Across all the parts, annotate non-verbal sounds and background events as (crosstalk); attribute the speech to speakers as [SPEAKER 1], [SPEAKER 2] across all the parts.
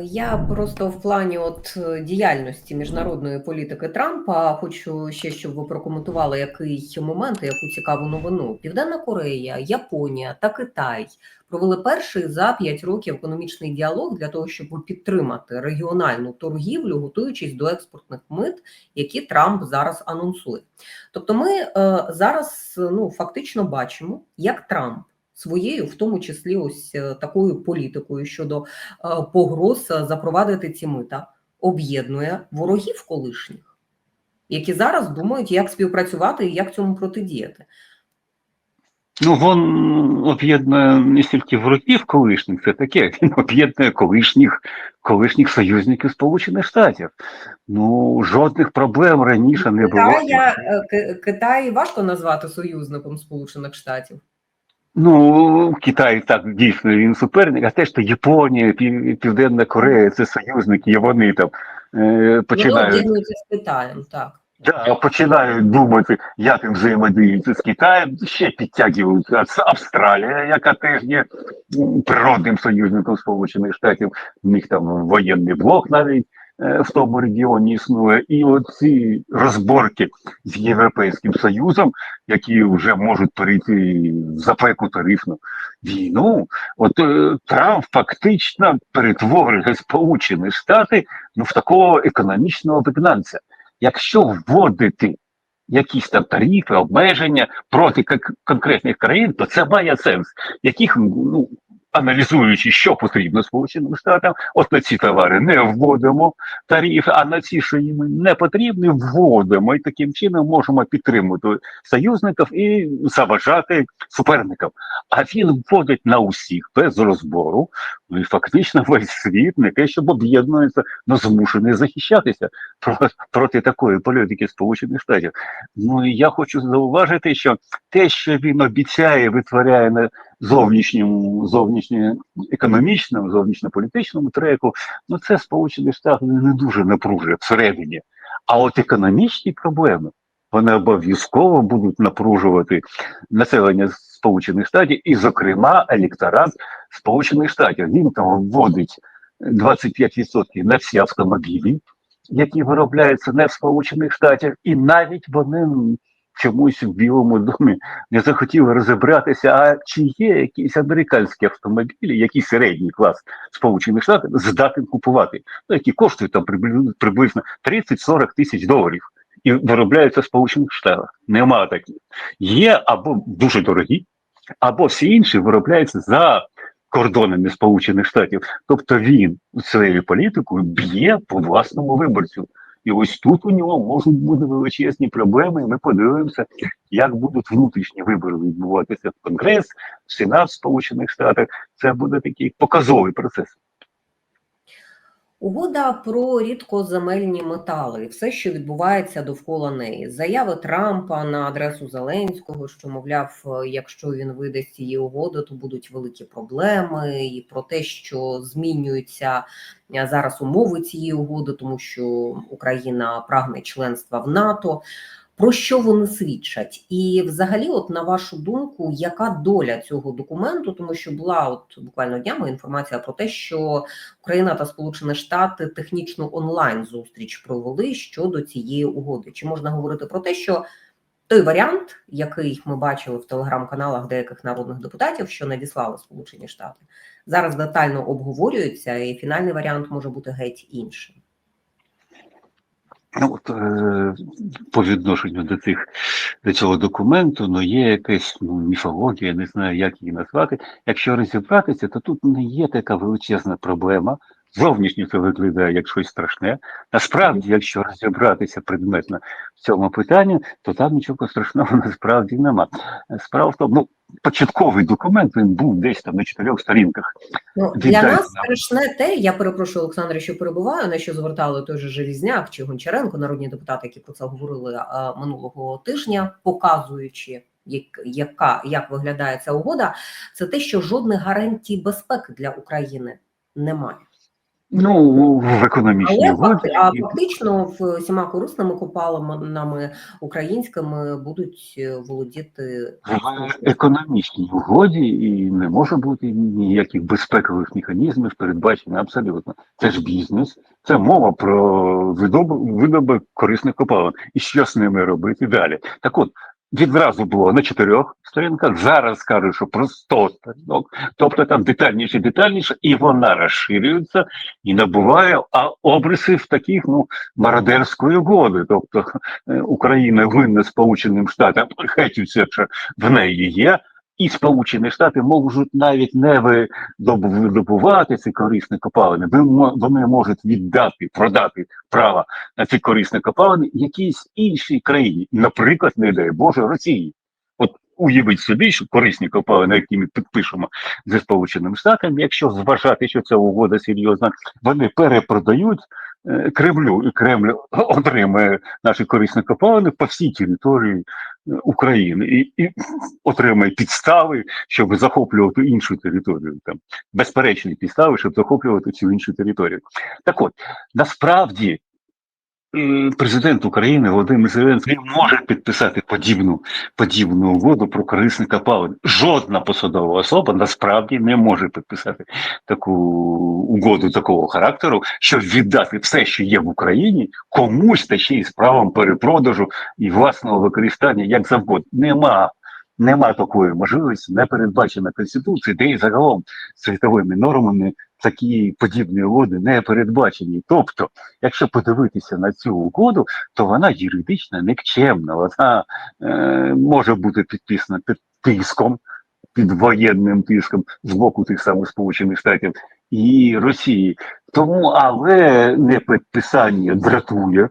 [SPEAKER 1] Я просто в плані от е, діяльності міжнародної політики Трампа хочу ще, щоб ви прокоментували який момент, яку цікаву новину. Південна Корея, Японія та Китай провели перший за 5 років економічний діалог для того, щоб підтримати регіональну торгівлю, готуючись до експортних мит, які Трамп зараз анонсує. Тобто, ми е, зараз ну фактично бачимо, як Трамп своєю, в тому числі, ось е, такою політикою щодо е, погроз е, запровадити ці мита, об'єднує ворогів колишніх, які зараз думають, як співпрацювати і як цьому протидіяти.
[SPEAKER 2] Ну, він об'єднує не стільки ворогів колишніх, це таке, (laughs) він об'єднує колишніх, колишніх союзників Сполучених Штатів. Ну, жодних проблем раніше не було.
[SPEAKER 1] Китая, Китай важко назвати союзником Сполучених Штатів.
[SPEAKER 2] Ну, Китай так дійсно він суперник, а те, що Японія, Пів- Південна Корея це союзники, і вони там е, починають,
[SPEAKER 1] об'єднуються з Китаєм, так.
[SPEAKER 2] да, починають думати, як їм взаємодіяти з Китаєм, ще підтягують Ав- Австралія, яка теж є природним союзником Сполучених Штатів. У них там воєнний блок навіть в тому регіоні існує. І оці розборки з Європейським Союзом, які вже можуть перейти в запеку тарифну війну. От е, Трамп фактично перетворює Сполучені Штати ну, в такого економічного вигнанця. Якщо вводити якісь там тарифи, обмеження проти конкретних країн, то це має сенс, яких ну. Аналізуючи, що потрібно Сполученим Штатам, от на ці товари не вводимо тарифи, а на ці, що їм не потрібні, вводимо і таким чином можемо підтримувати союзників і заважати суперникам. А він вводить на усіх без розбору. Ну і фактично (laughs) весь світ не те, щоб об'єднується, але змушений захищатися про- проти такої політики Сполучених Штатів. Ну і я хочу зауважити, що те, що він обіцяє, витворяє на зовнішньому, зовнішньоекономічному, зовнішньополітичному треку, ну це Сполучені Штати не дуже напружує всередині. А от економічні проблеми вони обов'язково будуть напружувати населення Сполучених Штатів, і, зокрема, електорат Сполучених Штатів. Він там вводить 25% на всі автомобілі, які виробляються не в Сполучених Штатах, і навіть вони чомусь в Білому домі не захотіли розібратися, а чи є якісь американські автомобілі, який середній клас Сполучених Штатів здатен купувати, ну, які коштують там приблизно 30-40 тисяч доларів. І виробляються в Сполучених Штатах. Нема таких. Є або дуже дорогі, або всі інші виробляються за кордонами Сполучених Штатів. Тобто він своєю політикою б'є по власному виборцю. І ось тут у нього можуть бути величезні проблеми. і Ми подивимося, як будуть внутрішні вибори відбуватися в Конгрес, в Сенат в Сполучених Штатах. Це буде такий показовий процес.
[SPEAKER 1] Угода про рідкоземельні метали, і все, що відбувається довкола неї, заяви Трампа на адресу Зеленського, що мовляв, е, якщо він видасть її угоди, то будуть великі проблеми, і про те, що змінюються е, зараз умови цієї угоди, тому що Україна прагне членства в НАТО. Про що вони свідчать? І, взагалі, от на вашу думку, яка доля цього документу? Тому що була от буквально днями інформація про те, що Україна та Сполучені Штати технічну онлайн зустріч провели щодо цієї угоди. Чи можна говорити про те, що той варіант, який ми бачили в телеграм-каналах деяких народних депутатів, що надіслали Сполучені Штати, зараз детально обговорюється, і фінальний варіант може бути геть іншим.
[SPEAKER 2] Ну, от, е, по відношенню до цих до цього документу, ну є якась ну, міфологія, не знаю, як її назвати. Якщо розібратися, то тут не є така величезна проблема. Зовнішньо це виглядає як щось страшне. Насправді, якщо розібратися предметно в цьому питанні, то там нічого страшного насправді нема. Справа в тому, ну, початковий документ він був десь там на чотирьох сторінках.
[SPEAKER 1] Ну, для нас страшне те, я перепрошую Олександре, що перебуваю, на що звертали той же Желізняк чи Гончаренко, народні депутати, які про це говорили а, минулого тижня, показуючи, як, яка як виглядає ця угода, це те, що жодних гарантій безпеки для України немає.
[SPEAKER 2] Ну, в економічній
[SPEAKER 1] Але
[SPEAKER 2] угоді.
[SPEAKER 1] а фактично всіма корисними копалинами українськими будуть е, володіти
[SPEAKER 2] В економічній угоді і не може бути ніяких безпекових механізмів передбачено абсолютно. Це ж бізнес, це мова про видобу- видобуток корисних копалин. І що з ними робити далі? Так от, відразу було на чотирьох сторінках, зараз кажуть, що про 100 сторінок, тобто там детальніше, детальніше, і вона розширюється і набуває а обрисів таких, ну, мародерської угоди. Тобто е, Україна винна Сполученим Штатам, хай все, що в неї є, і Сполучені Штати можуть навіть не видобувати ці корисні копалини, вони можуть віддати, продати право на ці корисні копалини якійсь іншій країні, наприклад, не дай Боже, Росії. От уявіть собі, що корисні копалини, які ми підпишемо зі Сполученими Штатами, якщо зважати, що ця угода серйозна, вони перепродають Кремлю, і Кремль (laughs) отримає наші корисні копалини по всій території е, України і, і отримає підстави, щоб захоплювати іншу територію. Там безперечні підстави, щоб захоплювати цю іншу територію. Так от насправді. Президент України Володимир Зеленський може підписати подібну подібну угоду про корисні копалини. Жодна посадова особа насправді не може підписати таку угоду такого характеру, щоб віддати все, що є в Україні, комусь та ще й з правом перепродажу і власного використання як завгодно. Нема. Нема такої можливості, не передбачена Конституцією, де і загалом світовими нормами такі подібні угоди не передбачені. Тобто, якщо подивитися на цю угоду, то вона юридично никчемна. Вона е, може бути підписана під тиском, під воєнним тиском з боку тих самих Сполучених Штатів і Росії. Тому, але не підписання дратує.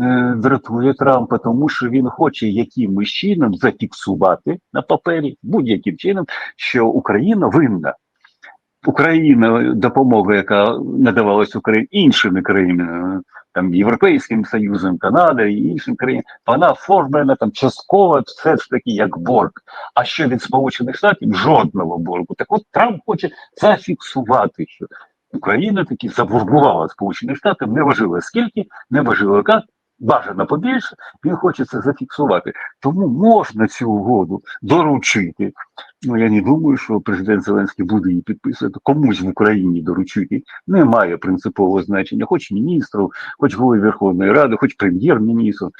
[SPEAKER 2] е, Дратує Трампа, тому що він хоче якимось чином зафіксувати на папері будь-яким чином, що Україна винна. Україна допомога, яка надавалась Україні іншими країнами, там Європейським Союзом, Канадою і іншим країнам, вона оформлена там частково все ж таки як борг. А що від Сполучених Штатів жодного боргу. Так от Трамп хоче зафіксувати, що Україна таки заборгувала Сполучених Штатів, неважливо скільки, неважливо як, бажано побільше, він хоче це зафіксувати. Тому можна цю угоду доручити. Ну я не думаю, що президент Зеленський буде її підписувати. Комусь в Україні доручити немає принципового значення, хоч міністру, хоч голові Верховної Ради, хоч прем'єр-міністру,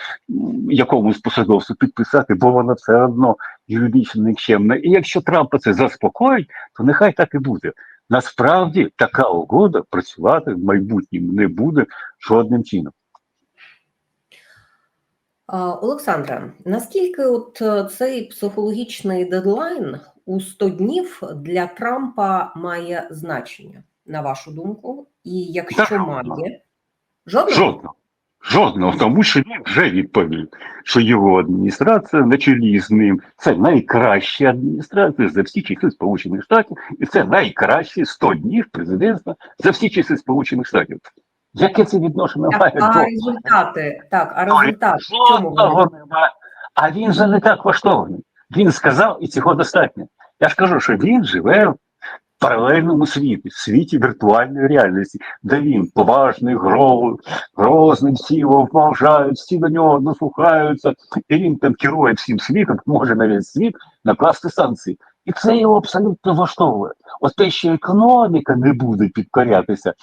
[SPEAKER 2] якомусь посадовцю підписати, бо вона все одно юридично нікчемна. І якщо Трампа це заспокоїть, то нехай так і буде. Насправді така угода працювати в майбутньому не буде жодним чином.
[SPEAKER 1] Олександра, наскільки от е, цей психологічний дедлайн у 100 днів для Трампа має значення, на вашу думку? І якщо
[SPEAKER 2] Жодного.
[SPEAKER 1] має, жодного?
[SPEAKER 2] Жодного. Жодного, тому що він вже відповів, що його адміністрація на чолі з ним це найкраща адміністрація за всі часи Сполучених Штатів, і це найкращі 100 днів президентства за всі часи Сполучених Штатів. Яке це відношення має
[SPEAKER 1] Так, а
[SPEAKER 2] до
[SPEAKER 1] результати, так, а
[SPEAKER 2] Ну,
[SPEAKER 1] результат в чому.
[SPEAKER 2] А він же не так влаштований. Він сказав, і цього достатньо. Я ж кажу, що він живе в паралельному світі, в світі віртуальної реальності, де він поважний, гро- грозний, всі його поважають, всі до нього дослухаються, і він там керує всім світом, може на весь світ накласти санкції. І це його абсолютно влаштовує. От те, що економіка не буде підкорятися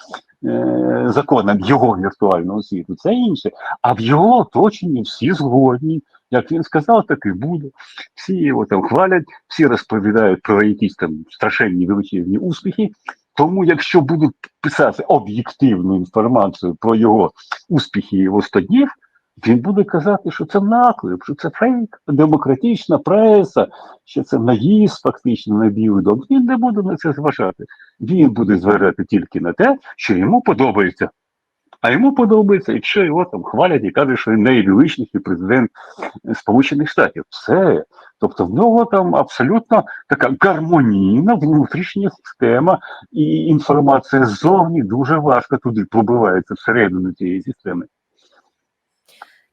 [SPEAKER 2] е, законам його віртуального світу, це інше. А в його оточенні всі згодні. Як він сказав, так і буде. Всі його там хвалять, всі розповідають про якісь там страшенні величезні успіхи. Тому, якщо будуть писати об'єктивну інформацію про його успіхи і його 100 днів, він буде казати, що це наклеп, що це фейк, демократична преса, що це наїзд фактично на білий дом. Він не буде на це зважати. Він буде зважати тільки на те, що йому подобається. А йому подобається, якщо його там хвалять і кажуть, що він найвеличніший президент Сполучених Штатів. Все. Тобто в нього там абсолютно така гармонійна внутрішня система, і інформація ззовні дуже важко туди пробивається всередину цієї системи.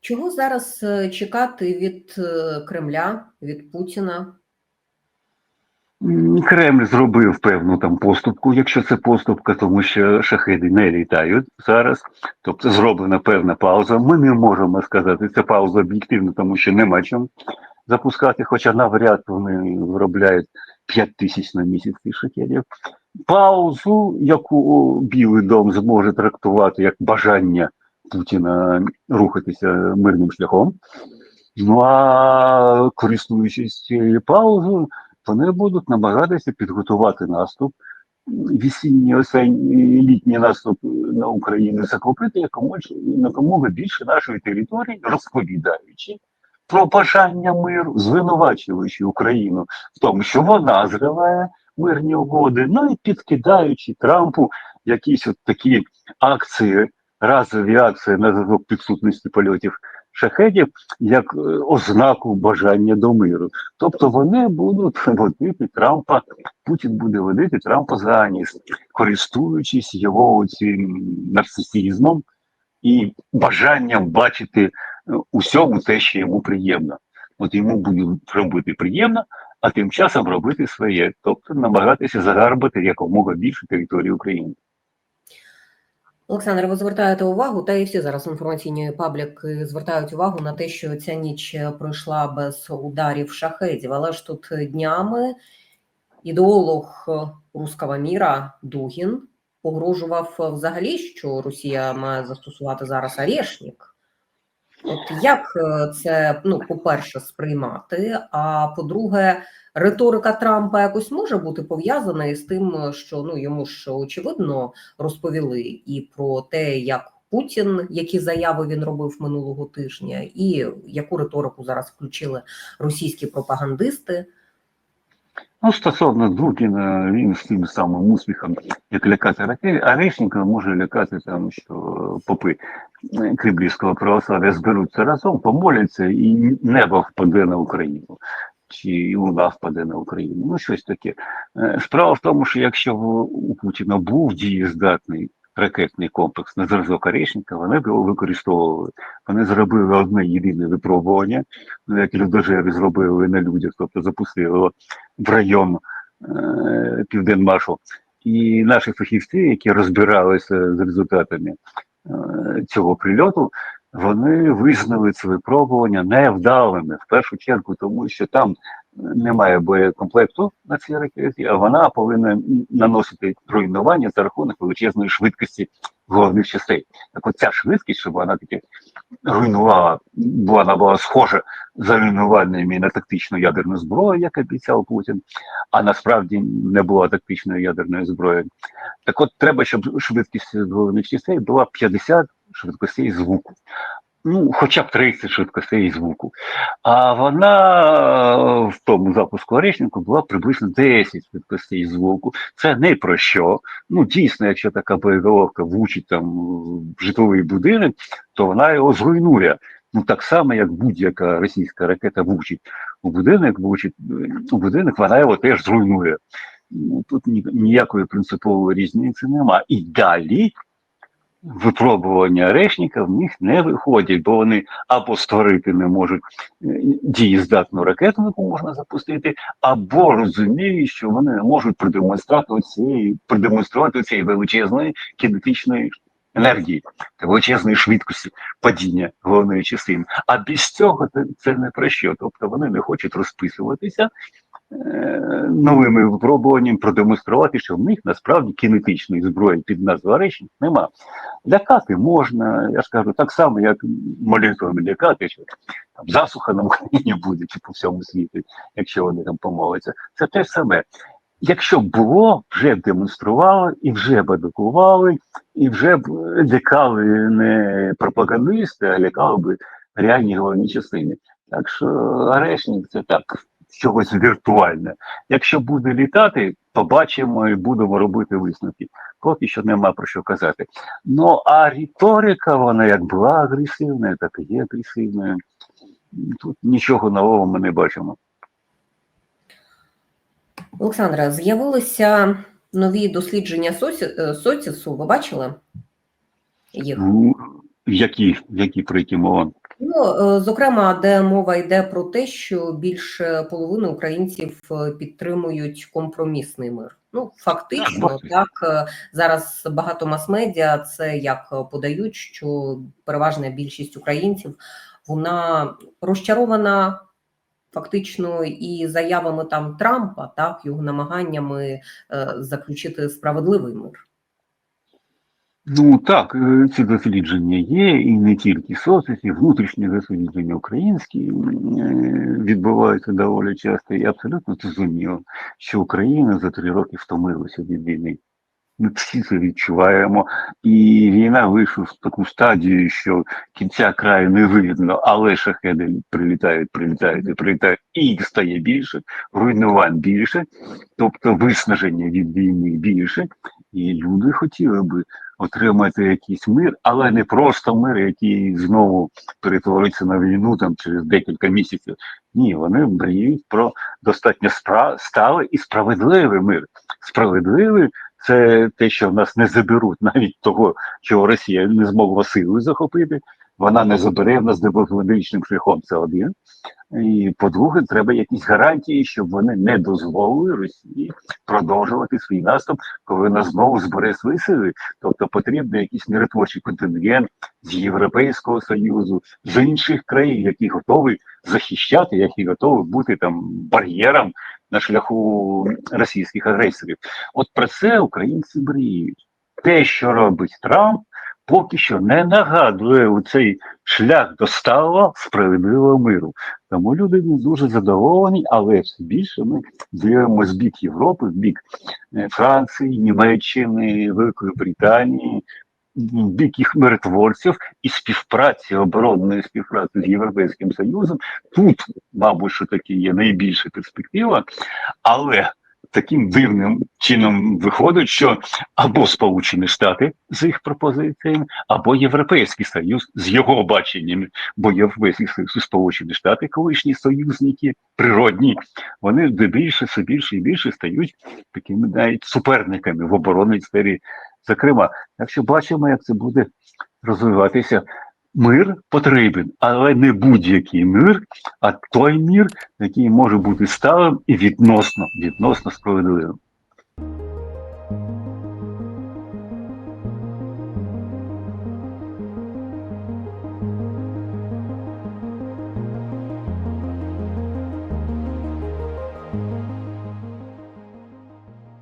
[SPEAKER 1] Чого зараз е, чекати від е, Кремля, від Путіна?
[SPEAKER 2] Кремль зробив певну там поступку, якщо це поступка, тому що шахеди не літають зараз. Тобто зроблена певна пауза. Ми не можемо сказати, це пауза об'єктивна, тому що нема чим запускати, хоча навряд вони виробляють 5 тисяч на місяць цих шахедів. Паузу, яку Білий дом зможе трактувати як бажання Путіна рухатися мирним шляхом. Ну а користуючись цією паузою, вони будуть намагатися підготувати наступ, весінній осінній літній наступ на Україну, захопити якомога більше нашої території, розповідаючи про бажання миру, звинувачуючи Україну в тому, що вона зриває мирні угоди, ну і підкидаючи Трампу якісь от такі акції, разові акції на зв'язок підсутності польотів шахедів, як е, ознаку бажання до миру. Тобто вони будуть (laughs) водити Трампа, Путін буде водити Трампа за ніс, користуючись його цим нарцисизмом і бажанням бачити е, усьому те, що йому приємно. От йому буде робити приємно, а тим часом робити своє, тобто намагатися загарбати якомога більше території України.
[SPEAKER 1] Олександр, ви звертаєте увагу, та і всі зараз інформаційні пабліки звертають увагу на те, що ця ніч пройшла без ударів шахедів. Але ж тут днями ідеолог руского міра Дугін погрожував взагалі, що Росія має застосувати зараз арешник. От як е, це, ну, по-перше, сприймати, а по-друге, риторика Трампа якось може бути пов'язана із тим, що ну йому ж очевидно розповіли і про те, як Путін, які заяви він робив минулого тижня, і яку риторику зараз включили російські пропагандисти.
[SPEAKER 2] Ну, стосовно Дукіна, він з тим самим успіхом, як лякати ракети, а Решнікова може лякати там, що попи кремлівського православ'я зберуться разом, помоляться, і небо впаде на Україну. Чи луна впаде на Україну, ну щось таке. Е, Справа в тому, що якщо у Путіна був дієздатний ракетний комплекс на зразок Орешника, вони б його використовували. Вони зробили одне єдине випробування, ну, як людожери зробили на людях, тобто запустили в район е, Південмашу. І наші фахівці, які розбиралися з результатами цього прильоту, вони визнали це випробування невдалими в першу чергу, тому що там немає боєкомплекту на цій ракеті, а вона повинна наносити руйнування за рахунок величезної швидкості головних частей. Так от ця швидкість, щоб вона таки руйнувала, бо вона була схожа за руйнуваннями на тактичну ядерну зброю, як обіцяв Путін, а насправді не була тактичної ядерної зброї. Так от треба, щоб швидкість головних частей була 50 швидкостей звуку. Ну, хоча б 30 швидкостей звуку. А вона е, в тому запуску Орешнику була приблизно 10 швидкостей звуку. Це не про що. Ну, дійсно, якщо така боєголовка влучить там житловий будинок, то вона його зруйнує. Ну так само, як будь-яка російська ракета влучить у будинок, влучить е, у будинок, вона його теж зруйнує. Ну, тут ні- ніякої принципової різниці нема. І далі випробування Орешника в них не виходять, бо вони або створити не можуть е, дієздатну ракету, яку можна запустити, або розуміють, що вони не можуть продемонструвати цієї продемонструвати цієї величезної кінетичної енергії та величезної швидкості падіння головної частини. А без цього це, це не про що. Тобто вони не хочуть розписуватися новими випробуваннями, продемонструвати, що в них насправді кінетичної зброї під назвою Орешник нема. Лякати можна, я ж кажу, так само, як молитвами лякати, що там засуха на Україні буде чи по всьому світу, якщо вони там помоляться. Це те саме. Якщо б було, вже б демонстрували і вже б едукували, і вже б лякали не пропагандисти, а лякали б реальні головні частини. Так що Орешник це так, чогось віртуальне. Якщо буде літати, побачимо і будемо робити висновки. Поки що нема про що казати. Ну а риторика, вона як була агресивною, так і є агресивною. Тут нічого нового ми не бачимо.
[SPEAKER 1] Олександра, з'явилися нові дослідження соці... е, соцісу. Ви бачили їх?
[SPEAKER 2] Ну, які, які про які мова?
[SPEAKER 1] Ну, е, зокрема, де мова йде про те, що більше половини українців е, підтримують компромісний мир. Ну, фактично,
[SPEAKER 2] Так,
[SPEAKER 1] е, зараз багато мас-медіа це як подають, що переважна більшість українців вона розчарована фактично і заявами там Трампа, так його намаганнями е, заключити справедливий мир.
[SPEAKER 2] Ну так, е, ці дослідження є, і не тільки соцсеті, внутрішні дослідження українські е, відбуваються доволі часто. І абсолютно зрозуміло, що Україна за три роки втомилася від війни. Ми всі це відчуваємо, і війна вийшла в таку стадію, що кінця краю не видно, але шахеди прилітають, прилітають і прилітають, і їх стає більше, руйнувань більше, тобто виснаження від війни більше, і люди хотіли би отримати якийсь мир, але не просто мир, який знову перетвориться на війну там через декілька місяців. Ні, вони мріють про достатньо сталий і справедливий мир. Справедливий це те, що в нас не заберуть навіть того, чого Росія не змогла силою захопити. Вона не забере в нас дипломатичним шляхом. Це один. І по-друге, треба якісь гарантії, щоб вони не дозволили Росії продовжувати свій наступ, коли вона знову збере свої сили. Тобто потрібен якийсь миротворчий контингент з Європейського союзу, з інших країн, які готові захищати, які готові бути там бар'єром на шляху російських агресорів. От про це українці мріють. Те, що робить Трамп, поки що не нагадує у цей шлях до сталого справедливого миру. Тому люди не дуже задоволені, але все більше ми дивимося в бік Європи, в бік е, Франції, Німеччини, Великої Британії, в бік їх миротворців і співпраці, оборонної співпраці з Європейським Союзом. Тут, мабуть, що таки є найбільша перспектива, але таким дивним чином виходить, що або Сполучені Штати з їх пропозиціями, або Європейський Союз з його баченнями, бо Європейський Союз і Сполучені Штати, колишні союзники, природні, вони де більше, все більше і більше стають такими навіть суперниками в оборонній сфері. Зокрема, якщо бачимо, як це буде розвиватися, мир потрібен, але не будь-який мир, а той мір, який може бути сталим і відносно, відносно справедливим.